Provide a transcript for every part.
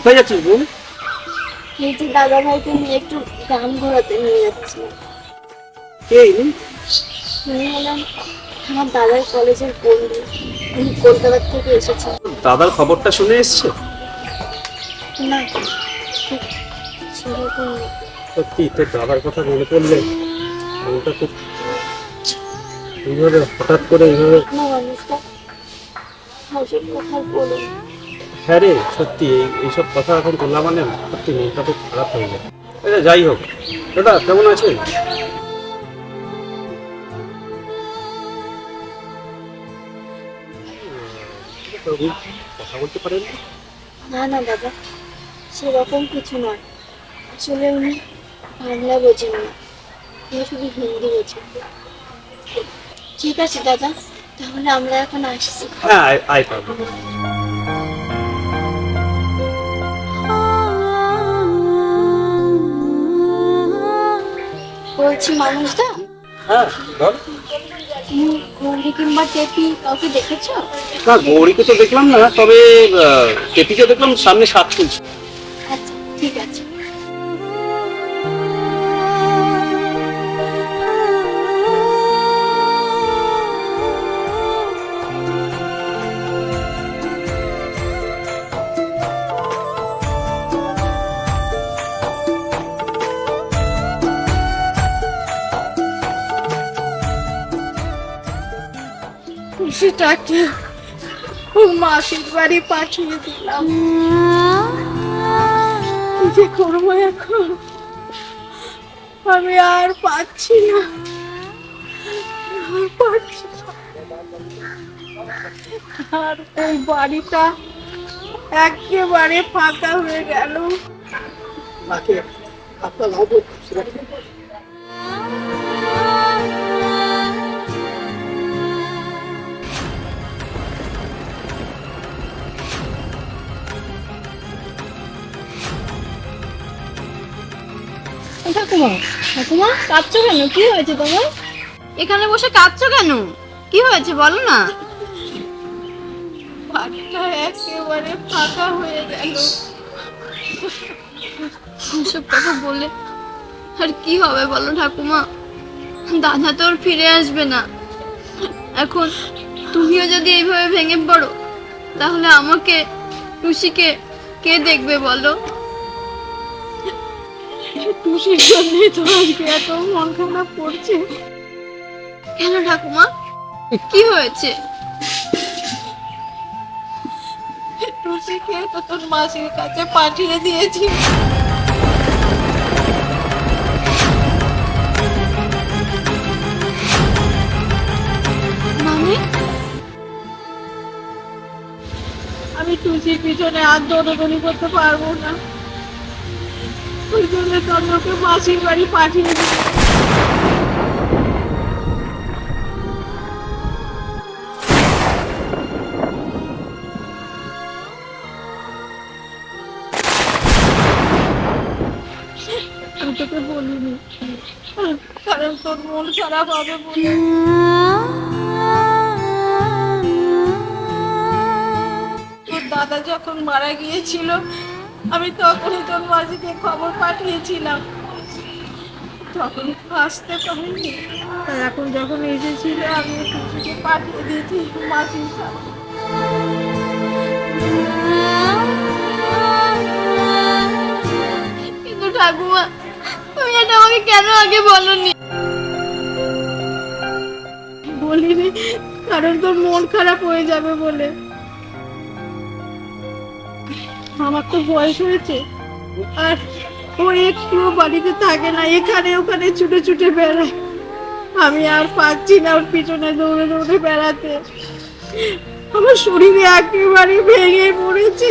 কোথায় যাচ্ছিস বোন এই যে দাদা ভাইকে নিয়ে একটু গ্রাম ঘোরাতে নিয়ে যাচ্ছি। ইনি? উনি হলেন আমার দাদার কলেজের বন্ধু। উনি কলকাতা থেকে এসেছেন। দাদার খবরটা শুনে এসছে? না সেরকম না। সত্যি তোর দাদার কথা মনে পড়লে মনটা খুব এইভাবে হঠাৎ করে এইভাবে না মানুষটা হাসির কথা বলুন হ্যাঁ রে সত্যি এইসব কথা এখন বললাম মানে সত্যি মনটা খুব খারাপ হয়ে যায় আচ্ছা যাই হোক দাদা কেমন আছেন? কথা বলতে পারেন না? না দাদা সেরকম কিছু নয়। আসলে উনি বাংলা বোঝেন না উনি শুধু হিন্দি বোঝেন। ঠিক আছে দাদা তাহলে আমরা এখন আসছি। হ্যাঁ আয় পাবো বলছি মানুষদা? হ্যাঁ বল। তুমি গৌরী কিংবা টেপি কাউকে দেখেছ? না গৌরীকে তো দেখলাম না তবে কেপিকে দেখলাম সামনে সাত ফুল আচ্ছা ঠিক আছে। সেটাকে মাসির বাড়ি পাঠিয়ে দিলাম। কি যে করব এখন? আমি আর পাচ্ছি না। আর পাচ্ছি। আর এই বাড়িটা একেবারে ফাঁকা হয়ে গেল। ঠাকুমা ঠাকুমা কাঁদছো কেন? কি হয়েছে তোমার? এখানে বসে কাঁদছো কেন? কি হয়েছে বলো না। বাড়িটা একেবারে ফাঁকা হয়ে গেল। এসব কথা বলে আর কি হবে বলো ঠাকুমা? দাদা তো আর ফিরে আসবে না। এখন তুমিও যদি এইভাবে ভেঙে পড়ো তাহলে আমাকে টুসিকে কে দেখবে বলো? টুসির জন্যই তো আজকে এত মন খারাপ পড়ছে কেন ঠাকুমা? কি হয়েছে? টুসিকে তো তোর মাসির কাছে পাঠিয়ে দিয়েছি। মানে? আমি টুসির পিছনে আর দৌড়দৌড়ি করতে পারব না। ওই জন্য ওকে মাসির বাড়ি পাঠিয়ে তোকে বলিনি। কারণ তোর মন খারাপ হবে বলে। তোর দাদা যখন মারা গিয়েছিল আমি তখনই মাঝিকে খবর পাঠিয়েছিলাম। তখন আসতে পারিনি। এখন যখন এসেছিল, আমি টুসিকে পাঠিয়ে দিয়েছি মাসির সাথে কিন্তু ঠাকুমা, তুমি এটা আমাকে কেন আগে বলনি? বলিনি, কারণ তোর মন খারাপ হয়ে যাবে বলে। আমার তো বয়স হয়েছে। আর ও একটু বাড়িতে থাকে না, এখানে ওখানে ছুটে ছুটে বেড়ায়। আমি আর পাচ্ছি না ওর পিছনে দৌড়ে দৌড়ে বেড়াতে। আমার শরীরে একেবারে ভেঙে পড়েছে।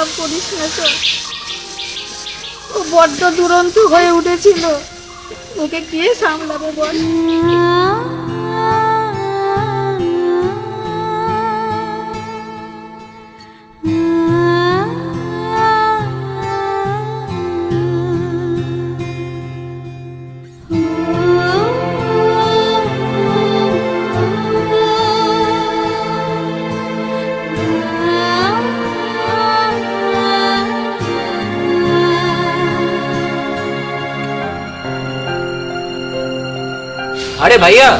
খারাপ করিস না তো। ও বড্ড দুরন্ত হয়ে উঠেছিল। ওকে কে সামলাবে বল? अरे भैया।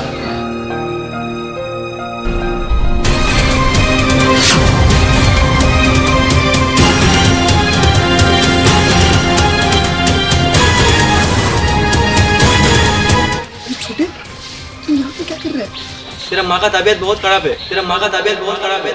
तेरा माँ का तबीयत बहुत खराब है तेरा माँ का तबीयत बहुत खराब है।